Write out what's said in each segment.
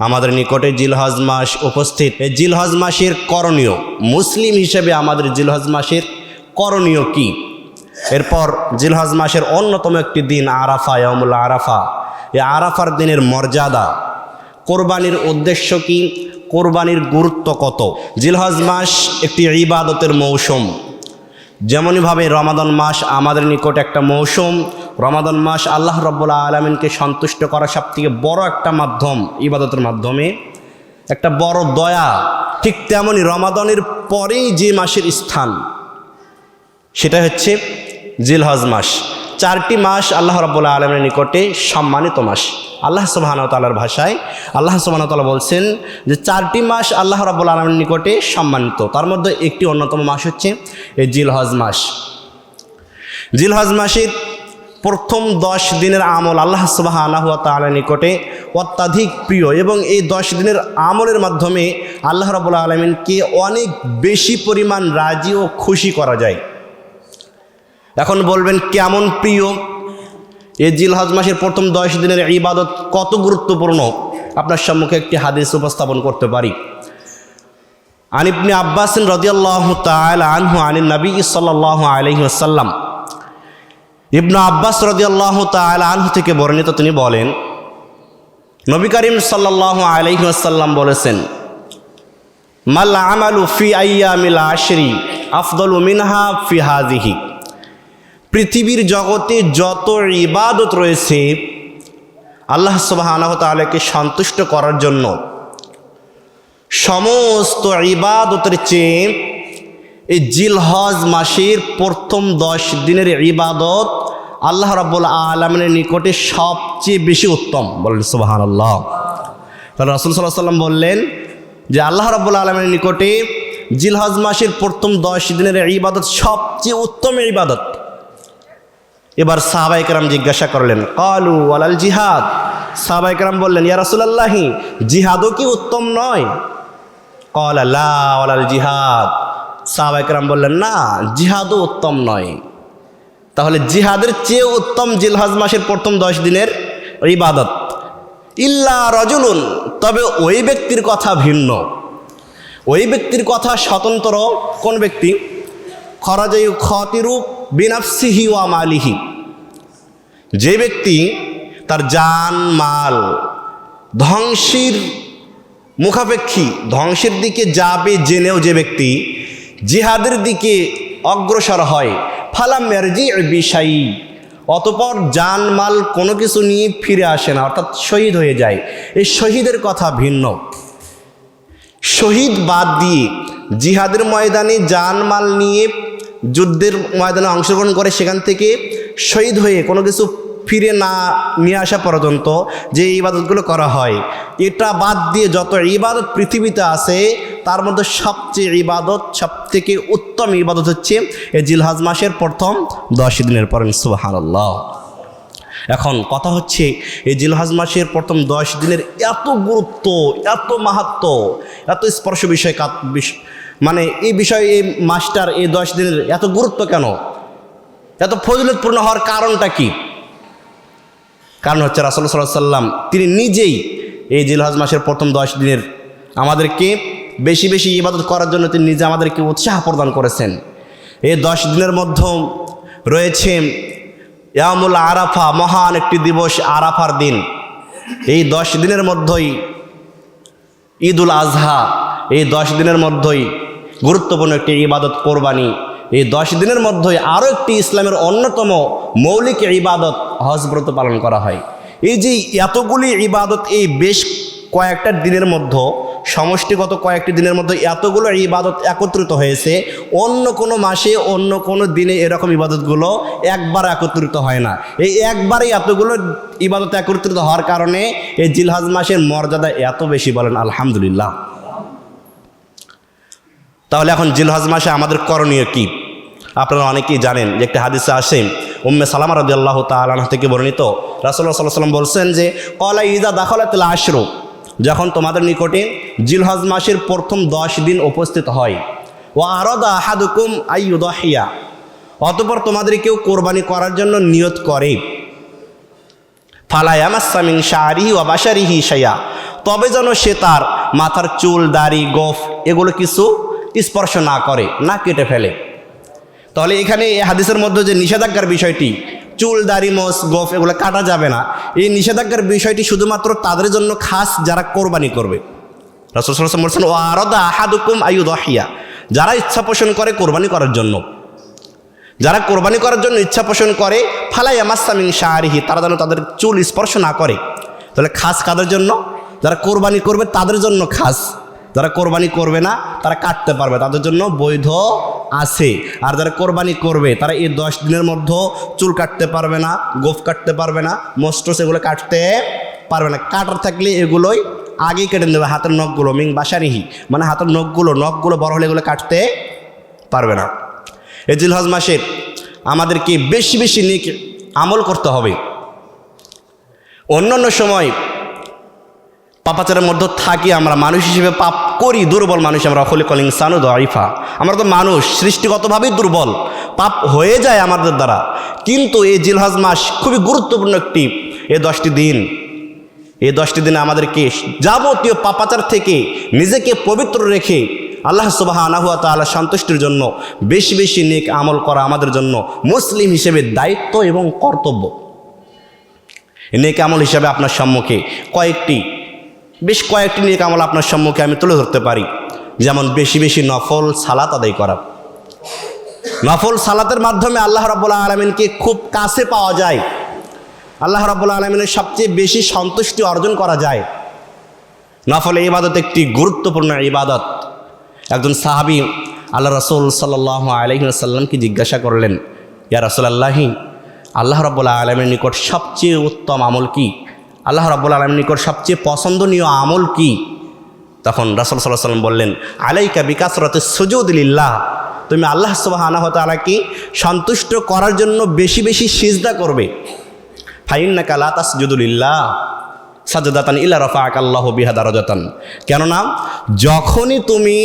আমাদের নিকটে জিলহজ মাস উপস্থিত। এই জিলহজ মাসের করণীয় মুসলিম হিসেবে আমাদের জিলহজ মাসের করণীয় কি? এরপর জিলহজ মাসের অন্যতম একটি দিন আরাফা ইয়ামুল আরাফা। এই আরাফার দিনের মর্যাদা, কোরবানির উদ্দেশ্য কি? কোরবানির গুরুত্ব কত? জিলহজ মাস একটি ইবাদতের মৌসুম। যেমনইভাবে রমাদান মাস আমাদের নিকট একটা মৌসুম রমাদান মাস আল্লাহ রব্বুল্লা আলমিনকে সন্তুষ্ট করা সব থেকে বড় একটা মাধ্যম, ইবাদতের মাধ্যমে। একটা বড় দয়া, ঠিক তেমনই রমাদানের পরেই যে মাসের স্থান সেটা হচ্ছে জিলহজ মাস। চারটি মাস আল্লাহ রব্বুল্লা আলমের নিকটে সম্মানিত মাস। আল্লাহ সুবাহানতালার ভাষায় আল্লাহ সুবাহতাল্লাহ বলছেন যে চারটি মাস আল্লাহ রব্বুল আলমের নিকটে সম্মানিত। তার মধ্যে একটি অন্যতম মাস হচ্ছে এই জিলহজ মাস। জিলহজ মাসের প্রথম দশ দিনের আমল আল্লাহ সুবাহ আল্লাহ তালার নিকটে অত্যাধিক প্রিয় এবং এই দশ দিনের আমলের মাধ্যমে আল্লাহ রবুল্লা আলমিনকে অনেক বেশি পরিমাণ রাজি ও খুশি করা যায়। এখন বলবেন, কেমন প্রিয়? এই জিলহজ মাসের প্রথম দশ দিনের ইবাদত কত গুরুত্বপূর্ণ? আপনার সম্মুখে একটি হাদিস উপস্থাপন করতে পারি। আনিবনে আব্বাসিন রদিয়াল্লাহ তাল আনহু আনিন নবী সাল্লাহ আলহি ইবনু আব্বাস রদিয়াল্লাহ আনহু থেকে বর্ণিত তিনি বলেন, নবী করিম সাল্লাহ আলহি আসাল্লাম বলেছেন পৃথিবীর জগতে যত ইবাদত রয়েছে, আল্লাহ সুবাহ তালাকে সন্তুষ্ট করার জন্য সমস্ত ইবাদতের চেয়ে এই জিলহজ মাসির প্রথম দশ দিনের ইবাদত আল্লাহ রাবুল আলমের নিকটে সবচেয়ে বেশি উত্তম। বলেন সুবাহান আল্লাহ তাহলে রসুল সাল্লাহ সাল্লাম বললেন যে আল্লাহ রাবুল আলমের নিকটে জিলহজ মাসের প্রথম দশ দিনের ইবাদত সবচেয়ে উত্তম ইবাদত। এবার সাহাবাইকরাম জিজ্ঞাসা করলেন, কালু আলাল জিহাদ? সাহাবাইকরাম বললেন, ইয়া রাসুলাল্লাহি, জিহাদও কি উত্তম নয়? কল আল্লাহ আলাল জিহাদ। সাহাবাইকরাম বললেন, না, জিহাদও উত্তম নয়। তাহলে জিহাদের চেয়ে উত্তম জিলহাজ মাসের প্রথম দশ দিনের ইবাদত। ইল্লা রজুলুন, তবে ওই ব্যক্তির কথা ভিন্ন। ওই ব্যক্তির কথা স্বতন্ত্র কোন ব্যক্তি? খরাজাই খতিরূপ বিনাফসিহি ওয়া মালিহি। যে ব্যক্তি তার জান, মাল, ধ্বংসের মুখাপেক্ষী, ধ্বংসের দিকে যাবে জেনেও যে ব্যক্তি জিহাদের দিকে অগ্রসর হয়। ফালাম মেরজি বিষাই অতপর জান মাল কোনো কিছু নিয়ে ফিরে আসে না, অর্থাৎ শহীদ হয়ে যায়। এই শহীদের কথা ভিন্ন। শহীদ বাদ দিয়ে জিহাদের ময়দানে জান মাল নিয়ে যুদ্ধের ময়দানে অংশগ্রহণ করে, সেখান থেকে শহীদ হয়ে কোনো কিছু ফিরে না, নিয়ে আসা পর্যন্ত যে ইবাদতগুলো করা হয়, এটা বাদ দিয়ে যত ইবাদত পৃথিবীতে আছে তার মধ্যে সবচেয়ে ইবাদত সব থেকে উত্তম ইবাদত হচ্ছে এই জিলহাজ মাসের প্রথম দশ দিনের পরেন সুবাহান্লাহ এখন কথা হচ্ছে এই জিলহাজ মাসের প্রথম দশ দিনের এত গুরুত্ব, এত মাহাত্ম, এত স্পর্শ বিষয় মানে এই বিষয়ে এই মাসটার এই দশ দিনের এত গুরুত্ব কেন? এত ফজিলতপূর্ণ হওয়ার কারণটা কি? কারণ হচ্ছে রাসুল সাল্লাম তিনি নিজেই এই জিলহাজ মাসের প্রথম দশ দিনের আমাদেরকে বেশি বেশি ইবাদত করার জন্য তিনি নিজে আমাদেরকে উৎসাহ প্রদান করেছেন। এই দশ দিনের মধ্যে রয়েছে ইয়ামুল আরাফা, মহান একটি দিবস আরাফার দিন। এই দশ দিনের মধ্যেই ঈদুল আজহা, এই দশ দিনের মধ্যেই গুরুত্বপূর্ণ একটি ইবাদত কোরবানি। এই দশ দিনের মধ্যেই আরও একটি ইসলামের অন্যতম মৌলিক ইবাদত হজ ব্রত পালন করা হয়। এই যে এতগুলি ইবাদত এই বেশ কয়েকটা দিনের মধ্যে সমষ্টিগত কয়েকটি দিনের মধ্যে এতগুলো ইবাদত একত্রিত হয়েছে, অন্য কোনো মাসে অন্য কোনো দিনে এরকম ইবাদতগুলো একবার একত্রিত হয় না। এই একবারেই এতগুলো ইবাদত একত্রিত হওয়ার কারণে এই জিলহাজ মাসের মর্যাদা এত বেশি বলেন, আলহামদুলিল্লাহ। তাহলে এখন জিলহাজ মাসে আমাদের করণীয় কি? আপনারা অনেকেই জানেন যে একটা হাদিসে আসে, উম্মে সালামা রদি আল্লাহ তালাহ থেকে বর্ণিত রাসুল্লাহ সাল্লাহ সাল্লাম বলছেন যে, কলা ইজা দাখলাতিল আশরো। যখন তোমাদের নিকটে জিলহজ মাসের প্রথম দশ দিন উপস্থিত হয়। ও আরদা আহাদুকুম আইউদহিয়া অতপর তোমাদের কেউ কোরবানি করার জন্য নিয়ত করে। ফালায়ামাসামিং শাহরিহি ও বাসারিহি সাইয়া তবে যেন সে তার মাথার চুল, দাড়ি, গোফ এগুলো কিছু স্পর্শ না করে, না কেটে ফেলে। তাহলে এখানে এই হাদিসের মধ্যে যে নিষেধাজ্ঞার বিষয়টি চুল, দাড়ি মোস গোফ, এগুলো কাটা যাবে না। এই নিষেধাজ্ঞার বিষয়টি শুধুমাত্র তাদের জন্য খাস যারা কোরবানি করবে। ও আরদা যারা ইচ্ছা পোষণ করে কোরবানি করার জন্য। যারা কোরবানি করার জন্য ইচ্ছা পোষণ করে ফালাই আমাসামিন শাহরিহি, তারা যেন তাদের চুল স্পর্শ না করে। তাহলে খাস কাদের জন্য? যারা কোরবানি করবে তাদের জন্য খাস। যারা কোরবানি করবে না, তারা কাটতে পারবে। তাদের জন্য বৈধ আছে। আর যারা কোরবানি করবে, তারা এই দশ দিনের মধ্যে চুল কাটতে পারবে না, গোফ কাটতে পারবে না, মোস্টস এগুলো কাটতে পারবে না। কাটার থাকলে এগুলোই আগেই কেটে নেবে, হাতের নখগুলো, মিং বাসারিহি মানে হাতের নখগুলো নখগুলো বড় হলে এগুলো কাটতে পারবে না। এই জিলহজ মাসের আমাদেরকে বেশি বেশি নিক আমল করতে হবে। অন্যান্য সময় পাপাচারের মধ্যে থাকি আমরা, মানুষ হিসেবে পাপ করি, দুর্বল মানুষ আমরা। অখলি কলিং সানু দারিফা আমরা তো মানুষ, সৃষ্টিগতভাবেই দুর্বল। পাপ হয়ে যায় আমাদের দ্বারা। কিন্তু এই জিলহজ মাস খুবই গুরুত্বপূর্ণ একটি এ দশটি দিন। এই দশটি দিনে আমাদেরকে যাবতীয় পাপাচার থেকে নিজেকে পবিত্র রেখে আল্লাহ সুবাহ আনাহুয়া তাল্লাহ সন্তুষ্টির জন্য বেশি বেশি নেক আমল করা আমাদের জন্য মুসলিম হিসেবে দায়িত্ব এবং কর্তব্য। নেক আমল হিসাবে আপনার সম্মুখে কয়েকটি বেশ কয়েকটি নেক আমল আপনার সম্মুখে আমি তুলে ধরতে পারি। যেমন বেশি বেশি নফল সালাত আদায় করা। নফল সালাতের মাধ্যমে আল্লাহ রাবুল্লাহ আলমিনকে খুব কাছে পাওয়া যায়। আল্লাহ রাবুল্লাহ আলমিনের সবচেয়ে বেশি সন্তুষ্টি অর্জন করা যায়। নফল ইবাদত একটি গুরুত্বপূর্ণ ইবাদত। একজন সাহাবি আল্লাহ রসুল সাল্লাহ আলহিসাল্লামকে জিজ্ঞাসা করলেন, ইয়া রসুলাল্লাহি, আল্লাহ রব্বুল্লাহ আলমের নিকট সবচেয়ে উত্তম আমল কি? আল্লাহ রব্বুল্লাহ আলমের নিকট সবচেয়ে পছন্দনীয় আমল কি? তখন রাসুল সাল্লাহ সাল্লাম বললেন, আলাইকা বিকাশ বিকাশরতে সুজুদুলিল্লাহ তুমি আল্লাহ সুবাহ আনাহতালাকে সন্তুষ্ট করার জন্য বেশি বেশি সিজদা করবে। ফাইন্না কালা তাসজুদুলিল্লাহ সাজদাতান ইল্লা রফাক আল্লাহ বিহা দারজাতান। কেননা, যখনই তুমি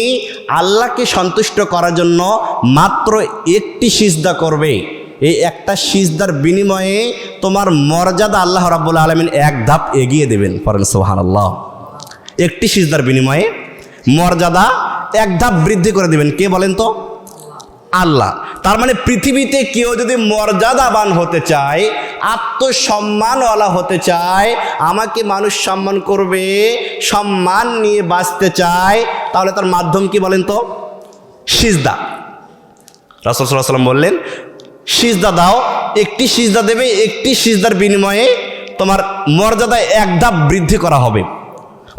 আল্লাহকে সন্তুষ্ট করার জন্য মাত্র একটি সিজদা করবে এই একটা সিজদার বিনিময়ে তোমার মর্যাদা আল্লাহ রাব্বুল আলমিন এক ধাপ এগিয়ে দেবেন। ফরেন সোহান আল্লাহ একটি সিজদার বিনিময়ে মর্যাদা এক ধাপ বৃদ্ধি করে দেবেন। কে বলেন তো? আল্লাহ। তার মানে পৃথিবীতে কেউ যদি মর্যাদাবান হতে চায়, আত্মসম্মানওয়ালা হতে চায়, আমাকে মানুষ সম্মান করবে, সম্মান নিয়ে বাঁচতে চায়, তাহলে তার মাধ্যম কি বলেন তো? সিজদা। রাসুল সাল্লাহ সাল্লাম বললেন সিজদা দাও, একটি সিজদা দেবে, একটি সিজদার বিনিময়ে তোমার মর্যাদায় এক ধাপ বৃদ্ধি করা হবে।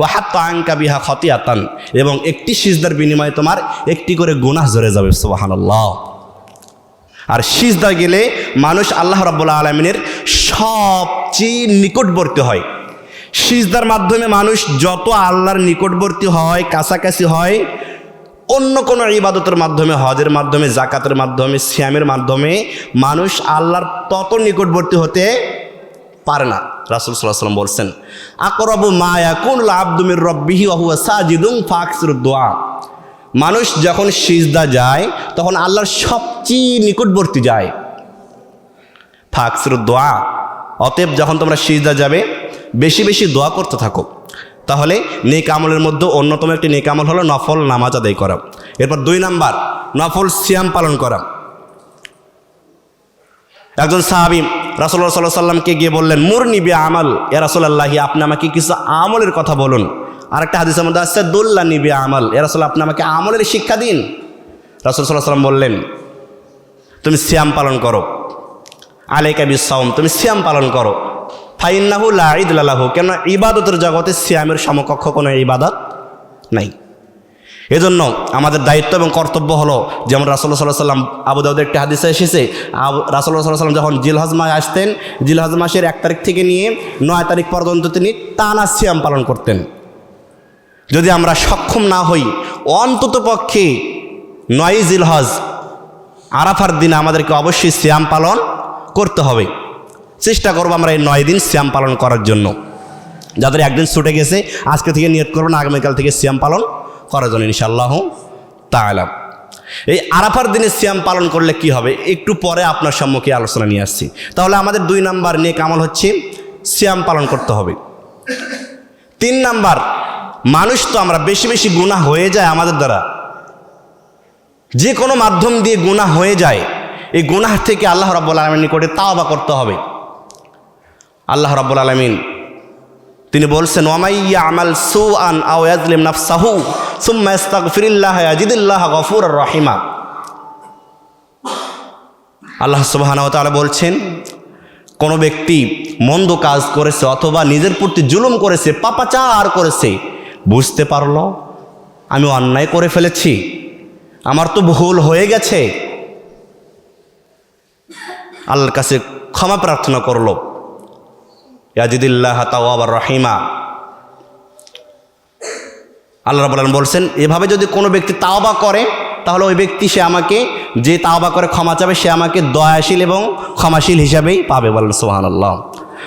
ও হাত আঙ্কা বিহা আতান এবং একটি সিজদার বিনিময়ে তোমার একটি করে গুনাহ জড়ে যাবে সুবাহান্লাহ আর সিজদা গেলে মানুষ আল্লাহ রাবুল্লাহ আলমিনের সবচেয়ে নিকটবর্তী হয়। সিজদার মাধ্যমে মানুষ যত আল্লাহর নিকটবর্তী হয়, কাছাকাছি হয় অন্য কোনো ইবাদতের মাধ্যমে, হজের মাধ্যমে জাকাতের মাধ্যমে শ্যামের মাধ্যমে মানুষ আল্লাহর তত নিকটবর্তী হতে পারে না। রাসুল সাল্লাম বলছেন, আকরব মায়া কোন আব্দুমির রব্বিহি অহুয়া সাজিদুং ফাকসির দোয়া মানুষ যখন সিজদা যায়, তখন আল্লাহর সবচেয়ে নিকটবর্তী যায়। ফাকসির দোয়া অতএব যখন তোমরা সিজদা যাবে, বেশি বেশি দোয়া করতে থাকো। তাহলে নেক আমলের মধ্যে অন্যতম একটি নেক আমল হলো নফল নামাজ আদায় করা। এরপর দুই নাম্বার, নফল সিয়াম পালন করা। একজন সাহাবি রাসুল্লাহ সাল্লাহ সাল্লামকে গিয়ে বললেন মুর নিবি আমল এ রাসুল্লাহি আপনি আমাকে কিছু আমলের কথা বলুন। আরেকটা হাদিসের মধ্যে আসছে দোল্লা নিবি আমল এ রাসুল, আপনি আমাকে আমলের শিক্ষা দিন। রাসুল সাল্লাহ সাল্লাম বললেন, তুমি সিয়াম পালন করো। আলাইকা বিসাউম তুমি সিয়াম পালন করো। ফাইন্নাহু লাইদুল্লাহু কেন ইবাদতের জগতে সিয়ামের সমকক্ষ কোনো ইবাদত নাই। এজন্য আমাদের দায়িত্ব এবং কর্তব্য হলো, যেমন রাসুল্লাহ সাল্লাহ সাল্লাম আবু দাউদের একটি হাদিসে এসেছে রাসুল্লাহ সাল্লাহ সাল্লাম যখন জিলহজ মাস আসতেন, জিলহজ মাসের এক তারিখ থেকে নিয়ে নয় তারিখ পর্যন্ত তিনি টানা সিয়াম পালন করতেন। যদি আমরা সক্ষম না হই, অন্তত পক্ষে নয় জিলহজ আরাফার দিনে আমাদেরকে অবশ্যই সিয়াম পালন করতে হবে। চেষ্টা করব আমরা এই নয় দিন শ্যাম পালন করার জন্য। যাদের একদিন ছুটে গেছে, আজকে থেকে নিয়ত করবেন আগামীকাল থেকে শ্যাম পালন করার জন্য ইনশাল্লাহ তাহলে এই আরাফার দিনে শ্যাম পালন করলে কি হবে? একটু পরে আপনার সম্মুখে আলোচনা নিয়ে আসছি। তাহলে আমাদের দুই নাম্বার নিয়ে আমল হচ্ছে শ্যাম পালন করতে হবে। তিন নাম্বার, মানুষ তো আমরা বেশি বেশি গুণা হয়ে যায় আমাদের দ্বারা। যে কোনো মাধ্যম দিয়ে গুণা হয়ে যায়, এই গুনাহ থেকে আল্লাহ রাব্বুল আলমিন নিকটে তাওবা করতে হবে। আল্লাহ রাব্বুল আলমিন, তিনি বলছেন ওয়ামাইয়া আমাল সু আন আও ইয়াজলিম নাফসাহু, সুম্মা ইস্তাগফিরিল্লাহ ইয়াজিদিল্লাহ গফুর রহিমা। আল্লাহ তাআলা বলছেন, কোনো ব্যক্তি মন্দ কাজ করেছে অথবা নিজের প্রতি জুলুম করেছে, পাপাচার করেছে, বুঝতে পারল? আমি অন্যায় করে ফেলেছি। আমার তো ভুল হয়ে গেছে। আল্লাহর কাছে ক্ষমা প্রার্থনা করল। ইয়াজিদুল্লাহ তাওয়াবার রহিমা। আল্লাহ আলম বলছেন, এভাবে যদি কোনো ব্যক্তি তাওবা করে, তাহলে ওই ব্যক্তি সে আমাকে যে তাওবা করে ক্ষমা চাবে, সে আমাকে দয়াশীল এবং ক্ষমাশীল হিসাবেই পাবে বলেন সোহান আল্লাহ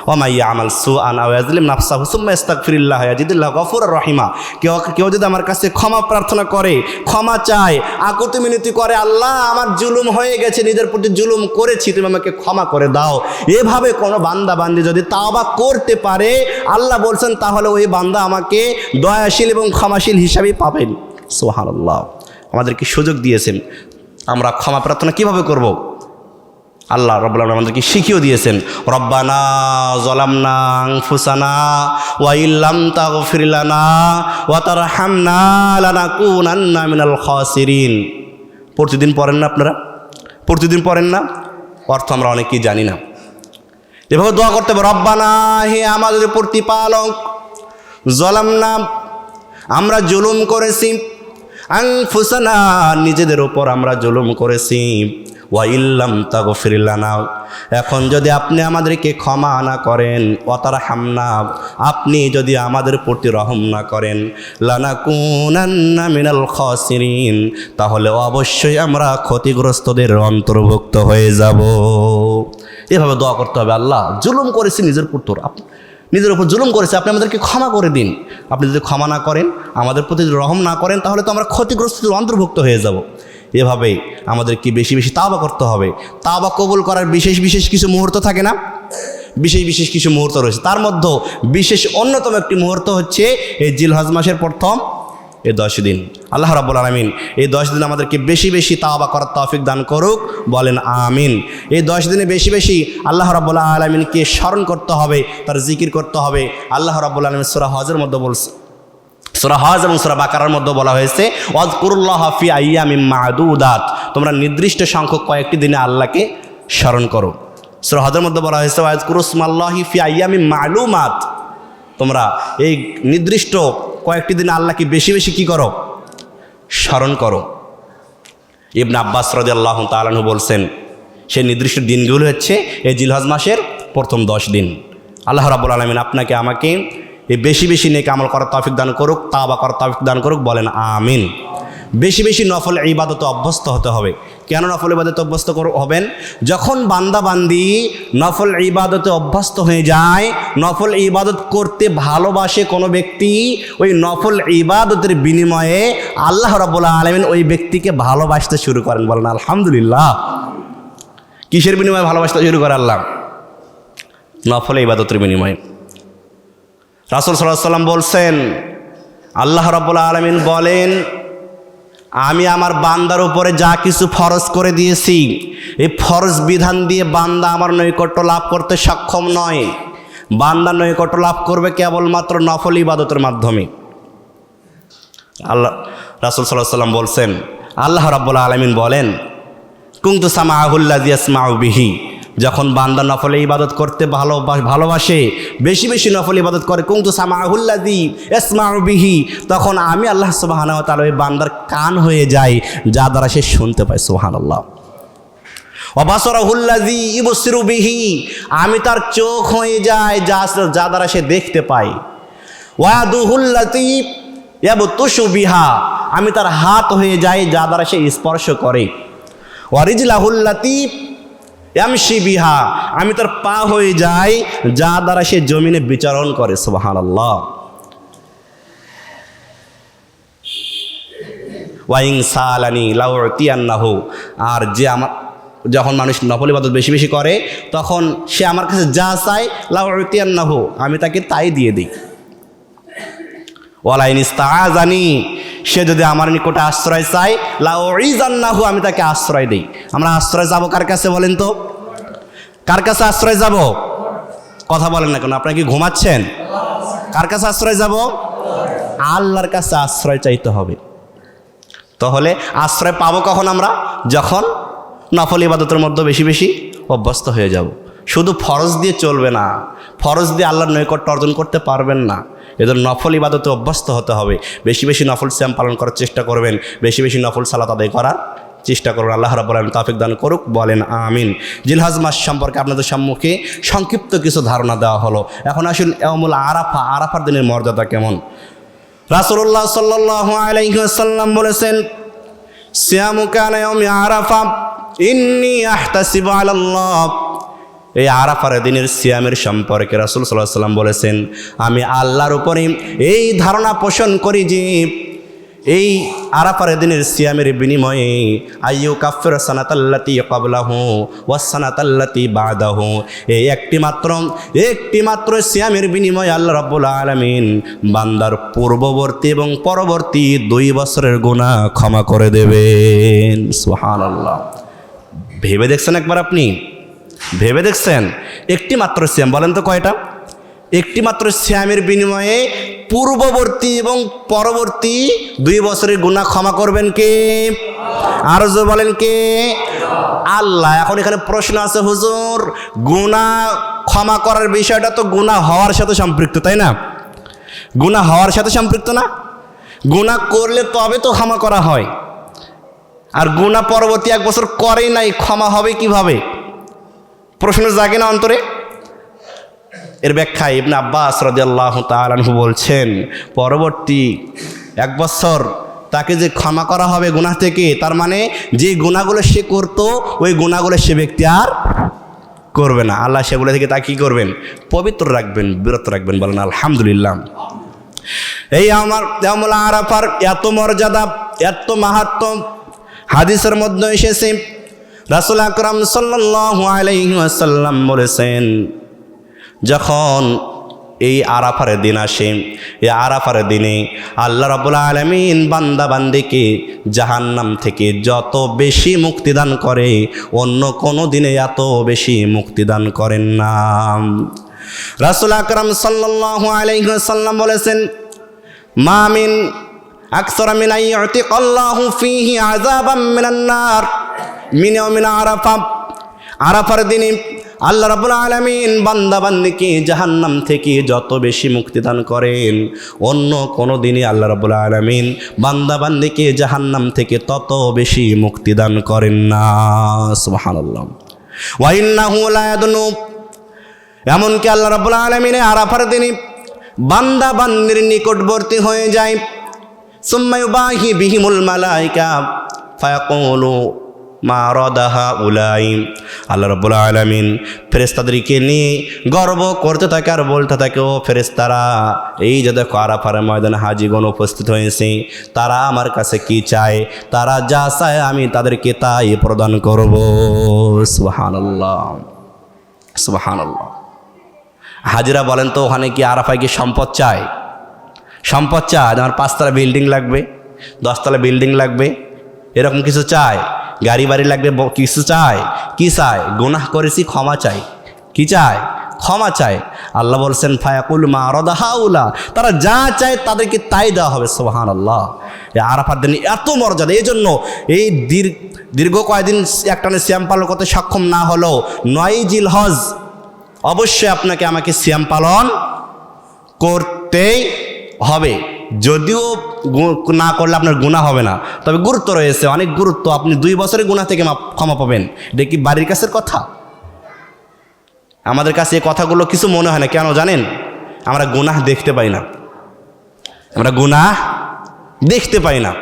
ওমাইয়া আমাল সু আন আওয়াজলিম নাফসা হুসুম্মা ইস্তাগফিরিল্লাহ ইয়াজিদুল্লাহ গফুর রহিমা। কেউ কেউ যদি আমার কাছে ক্ষমা প্রার্থনা করে, ক্ষমা চায়, আকুতি মিনতি করে, আল্লাহ আমার জুলুম হয়ে গেছে, নিজের প্রতি জুলুম করেছি, তুমি আমাকে ক্ষমা করে দাও। এভাবে কোনো বান্দা বান্দি যদি তাওবা করতে পারে, আল্লাহ বলছেন, তাহলে ওই বান্দা আমাকে দয়াশীল এবং ক্ষমাশীল হিসাবেই পাবেন। সোহান আল্লাহ আমাদেরকে সুযোগ দিয়েছেন। আমরা ক্ষমা প্রার্থনা কীভাবে করব? আল্লাহ আলমিন আমাদেরকে শিখিয়েও দিয়েছেন, রব্বানা জলামনা ফুসানা ওয়াইল্লাম তাগফিরলানা ওয়া তারহামনা লানাকুনান্না মিনাল খাসিরিন। প্রতিদিন পড়েন না আপনারা? প্রতিদিন পড়েন না? অর্থ আমরা অনেকেই জানি না। এভাবে দোয়া করতে হবে, রব্বানা হে আমাদের প্রতিপালক জলামনা আমরা জুলুম করেছি আং ফুসানা নিজেদের ওপর আমরা জুলুম করেছি। ওয়াইল্লাম তাগফিরিল্লানা এখন যদি আপনি আমাদেরকে ক্ষমা না করেন অতার হামনা আপনি যদি আমাদের প্রতি রহম না করেন লানা কুনান্না মিনাল খসিরিন, তাহলে অবশ্যই আমরা ক্ষতিগ্রস্তদের অন্তর্ভুক্ত হয়ে যাব। এভাবে দোয়া করতে হবে আল্লাহ। জুলুম করেছি নিজের পুত্র আপ নিজের উপর জুলুম করেছে, আপনি আমাদেরকে ক্ষমা করে দিন। আপনি যদি ক্ষমা না করেন, আমাদের প্রতি রহম না করেন, তাহলে তো আমরা ক্ষতিগ্রস্তদের অন্তর্ভুক্ত হয়ে যাব। এভাবে আমাদেরকে বেশি বেশি তাওবা করতে হবে। তাওবা কবুল করার বিশেষ বিশেষ কিছু মুহূর্ত থাকে না? বিশেষ বিশেষ কিছু মুহূর্ত রয়েছে। তার মধ্যে বিশেষ অন্যতম একটি মুহূর্ত হচ্ছে এই জিলহজ মাসের প্রথম এই দশ দিন। আল্লাহ রাব্বুল আলমিন এই দশ দিন আমাদেরকে বেশি বেশি তাওবা করার তৌফিক দান করুক, বলেন আমিন। এই দশ দিনে বেশি বেশি আল্লাহ রাব্বুল আলমিনকে স্মরণ করতে হবে, তার জিকির করতে হবে। আল্লাহ রাব্বুল আলমিন সুরা হজের মধ্যে বলছে সুরা হজ এবং সুরা বাকারার মধ্যে বলা হয়েছে অজকুরুল্লাহ হাফি আইয়ামি মাদুদাত। তোমরা নির্দিষ্ট সংখ্যক কয়েকটি দিনে আল্লাহকে স্মরণ করো। সুরা হজের মধ্যে বলা হয়েছে ওয়াজকুরুসমাল্লাহি ফি আইয়ামি মালুমাত। তোমরা এই নির্দিষ্ট কয়েকটি দিনে আল্লাহকে বেশি বেশি কি করো? স্মরণ করো। ইবন আব্বাস রদি আল্লাহ তালাহু বলছেন সেই নির্দিষ্ট দিনগুলো হচ্ছে এই জিলহজ মাসের প্রথম দশ দিন। আল্লাহ রাবুল আলমিন আপনাকে আমাকে এই বেশি বেশি নেক আমল করার তৌফিক দান করুক তাবা করার তৌফিক দান করুক, বলেন আমিন। বেশি বেশি নফল ইবাদতে অভ্যস্ত হতে হবে। কেন নফল ইবাদতে অভ্যস্ত হবেন? যখন বান্দা বান্দি নফল ইবাদতে অভ্যস্ত হয়ে যায়, নফল ইবাদত করতে ভালোবাসে কোনো ব্যক্তি, ওই নফল ইবাদতের বিনিময়ে আল্লাহ রাবুল্লাহ আলমিন ওই ব্যক্তিকে ভালোবাসতে শুরু করেন, বলেন আলহামদুলিল্লাহ। কিসের বিনিময়ে ভালোবাসতে শুরু করে আল্লাহ? নফল ইবাদতের বিনিময়ে। রাসুল সাল্লাহ সাল্লাম বলছেন, আল্লাহ রব্বুল্লা আলমিন বলেন, আমি আমার বান্দার উপরে যা কিছু ফরজ করে দিয়েছি, এই ফরজ বিধান দিয়ে বান্দা আমার নৈকট্য লাভ করতে সক্ষম নয়। বান্দা নৈকট্য লাভ করবে কেবলমাত্র নফল ইবাদতের মাধ্যমে। আল্লাহ, রাসুল সাল্লাহ সাল্লাম বলছেন, আল্লাহ রাব্বুল আলমিন বলেন, কুন্তু সামা আহুল্লা দিয়াসমা বিহি যখন বান্দা নফল ইবাদত করতে ভালো ভালোবাসে, বেশি বেশি নফল ইবাদত করে, কুন্তু সামা আহুল্লা দি এসমা বিহি, তখন আমি আল্লাহ সুবাহান তাল ওই বান্দার কান হয়ে যায় যা দ্বারা সে শুনতে পায় সুহান আল্লাহ আমি তার চোখ হয়ে যায় যা যা দ্বারা সে দেখতে পায়। ওয়াদুহুল্লাতি বিহা, আমি তার হাত হয়ে যাই, যা দ্বারা সে স্পর্শ করে। ওয়ারিজলাহুল্লাতি এমসি বিহা, আমি তার পা হয়ে যাই, যা দ্বারা সে জমিনে বিচরণ করে সুবাহান আল্লাহ ওয়াইং সালানি লাউতিয়ান্নাহু, আর যে আমার যখন মানুষ নফল ইবাদত বেশি বেশি করে, তখন সে আমার কাছে যা চায়, লাউতিয়ান্নাহু, আমি তাকে তাই দিয়ে দিই। ওয়ালাইন জানি সে যদি আমার নিকটে আশ্রয় চায় লাহু আমি তাকে আশ্রয় দিই। আমরা আশ্রয় যাব কার কাছে বলেন তো? কার কাছে আশ্রয় যাব? কথা বলেন না কেন, আপনারা কি ঘুমাচ্ছেন? কার কাছে আশ্রয় যাব? আল্লাহর কাছে আশ্রয় চাইতে হবে। তাহলে আশ্রয় পাবো কখন আমরা? যখন নফল ইবাদতের মধ্যে বেশি বেশি অভ্যস্ত হয়ে যাব। শুধু ফরজ দিয়ে চলবে না, ফরজ দিয়ে আল্লাহর নৈকট্য অর্জন করতে পারবেন না। এদের নফল ইবাদতে অভ্যস্ত হতে হবে। বেশি বেশি নফল শ্যাম পালন করার চেষ্টা করবেন, বেশি বেশি নফল সালাত আদায় করার চেষ্টা করবেন আল্লাহ রাবুল আলম তাফিক দান করুক, বলেন আমিন। জিলহাজ মাস সম্পর্কে আপনাদের সম্মুখে সংক্ষিপ্ত কিছু ধারণা দেওয়া হলো। এখন আসুন এমন আরাফা, আরাফার দিনের মর্যাদা কেমন? রাসুল্লাহ সাল্লাহ আলাইসাল্লাম বলেছেন ইয়াউমি আরাফা, ইন্নি আহতাসিবু এই আরাফার দিনের সিয়ামের সম্পর্কে রাসুল সাল্লাহ সাল্লাম বলেছেন, আমি আল্লাহর উপরে এই ধারণা পোষণ করি যে এই আরাফার দিনের সিয়ামের বিনিময়ে, আইয়ু কাফের সানাতাল্লাতি কাবলাহু ওয়াসানাতাল্লাতি বাদাহু। এই একটি মাত্র একটি মাত্র সিয়ামের বিনিময়ে আল্লাহ রাব্বুল আলামিন বান্দার পূর্ববর্তী এবং পরবর্তী দুই বছরের গুনাহ ক্ষমা করে দেবেন। সুবহানাল্লাহ। ভেবে দেখছেন একবার আপনি? ভেবে দেখছেন? একটি মাত্র শ্যাম বলেন তো কয়টা? একটি মাত্র শ্যামের বিনিময়ে পূর্ববর্তী এবং পরবর্তী দুই বছরের গুণা ক্ষমা করবেন কে? আরও বলেন কে? আল্লাহ, এখন এখানে প্রশ্ন আছে, হুজুর গুণা ক্ষমা করার বিষয়টা তো গুণা হওয়ার সাথে সম্পৃক্ত, তাই না? গুণা হওয়ার সাথে সম্পৃক্ত না? গুণা করলে তবে তো ক্ষমা করা হয়। আর গুণা পরবর্তী এক বছর করেই নাই, ক্ষমা হবে কীভাবে? প্রশ্ন জাগে না অন্তরে? এর ব্যাখ্যা ইবনে আব্বাস রাদিয়াল্লাহু তাআলাহু বলছেন, পরবর্তী এক বছর তাকে যে ক্ষমা করা হবে গুনাহ থেকে, তার মানে যে গুণাগুলো সে করত, ওই গুণাগুলো সে ব্যক্তি আর করবে না। আল্লাহ সেগুলো থেকে তা কী করবেন? পবিত্র রাখবেন, বিরত রাখবেন, বলেন আলহামদুলিল্লাহ। এই আমার আমল আরাফার এত মর্যাদা, এত মাহাত্ম হাদিসের মধ্যে এসেছে। রাসুল আকরাম সাল্লাহ আলাইসাল্লাম বলেছেন যখন এই আরাফার দিন আসে, এই আরাফার দিনে আল্লাহ রাবুল আলমিন বান্দা বান্দিকে জাহান্নাম থেকে যত বেশি মুক্তিদান করে, অন্য কোনো দিনে এত বেশি মুক্তিদান করেন না। রাসুল আকরাম সাল্লাহ আলাইসাল্লাম বলেছেন মামিন আকসর মিন আইয়তিক আল্লাহু ফীহি আযাবাম মিনান নার, মিন ইয়াউমিন আরাফা। আরাফার দিনে আল্লাহ রাব্বুল আলামিন বান্দা বান্দিকে জাহান্নাম থেকে যত বেশি মুক্তিদান করেন, অন্য কোনো দিনই আল্লাহ রাব্বুল আলামিন বান্দা বান্দিকে জাহান্নাম থেকে তত বেশি মুক্তিদান করেন না। সুবহানাল্লাহ। ওয়া ইন্নাহু এমনকি আল্লাহ রাব্বুল আলামিনে আরাফার দিনে বান্দা বান্দির নিকটবর্তী হয়ে যায়। সুম্মায়ুবাহি বিহিমুল মালাইকা ফায়াকুলু মা রদাহা উলাই আল্লাহ রব্বুল আলমিন ফেরেস্তাদেরকে নিয়ে গর্ব করতে থাকে আর বলতে থাকে, ও ফেরেস্তারা এই যে দেখো আরাফার ময়দানে হাজিগণ উপস্থিত হয়েছে। তারা আমার কাছে কি চায়? তারা যা চায় আমি তাদেরকে তাই প্রদান করব। সুবহানাল্লাহ। সুবহানাল্লাহ। হাজিরা বলেন, তো ওখানে কি আরাফায় কি সম্পদ চায়? সম্পদ চায় আমার পাঁচতলা বিল্ডিং লাগবে, দশতলা বিল্ডিং লাগবে, এরকম কিছু চায়? গাড়ি বাড়ি লাগবে কিছু চায়? কি চায়? গুনাহ করেছি, ক্ষমা চাই। কি চায়? ক্ষমা চায়। আল্লাহ বলছেন, ফায়াকুল মা রদাহাউলা তারা যা চায় তাদেরকে তাই দেওয়া হবে সোহান আল্লাহ আরাফার দিন এত মর্যাদা এই জন্য এই দীর্ঘ দীর্ঘ কয়েকদিন একটানে শ্যাম পালন করতে সক্ষম না হলেও নয় জিল হজ, অবশ্যই আপনাকে আমাকে শ্যাম পালন করতেই হবে। যদিও না করলে আপনার গুণা হবে না, তবে গুরুত্ব রয়েছে, অনেক গুরুত্ব। আপনি দুই বছরের গুণা থেকে ক্ষমা পাবেন। এটা কি বাড়ির কাছের কথা? আমাদের কাছে এই কথাগুলো কিছু মনে হয় না, কেন জানেন? আমরা গুনাহ দেখতে পাই না। আমরা গুনাহ দেখতে পাই না।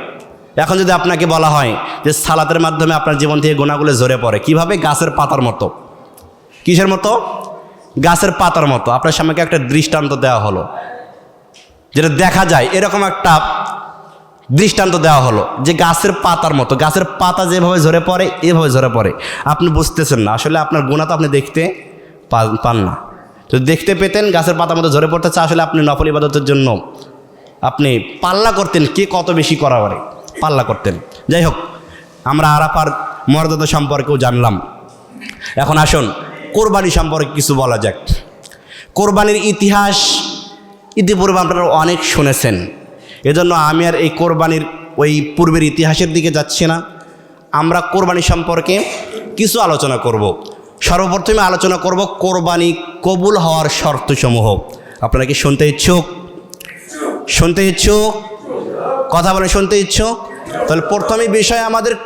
এখন যদি আপনাকে বলা হয় যে সালাতের মাধ্যমে আপনার জীবন থেকে গুণাগুলো ঝরে পড়ে, কীভাবে? গাছের পাতার মতো। কিসের মতো? গাছের পাতার মতো। আপনার সামনে একটা দৃষ্টান্ত দেওয়া হলো। যেটা দেখা যায়, এরকম একটা দৃষ্টান্ত দেওয়া হলো যে গাছের পাতার মতো। গাছের পাতা যেভাবে ঝরে পড়ে, এভাবে ঝরে পড়ে। আপনি বুঝতেছেন না, আসলে আপনার গুণা তো আপনি দেখতে পান না। যদি দেখতে পেতেন, গাছের পাতার মতো ঝরে পড়তেছে, আসলে আপনি নফল ইবাদতের জন্য আপনি পাল্লা করতেন কে কত বেশি করা পারে, পাল্লা করতেন। যাই হোক, আমরা আরাফার মর্যাদা সম্পর্কেও জানলাম। এখন আসুন, কোরবানি সম্পর্কে কিছু বলা যাক। কোরবানির ইতিহাস ইতিপূর্বে আপনারা অনেক শুনেছেন। এজন্য আমি আর এই কোরবানির ওই পূর্বের ইতিহাসের দিকে যাচ্ছি না। আমরা কোরবানি সম্পর্কে কিছু আলোচনা করব। সর্বপ্রথমে আলোচনা করব কোরবানি কবুল হওয়ার শর্তসমূহ। আপনারা কি শুনতে ইচ্ছুক? শুনতে ইচ্ছুক? কথা বলে শুনতে ইচ্ছুক? তাহলে প্রথমে বিষয় আমাদের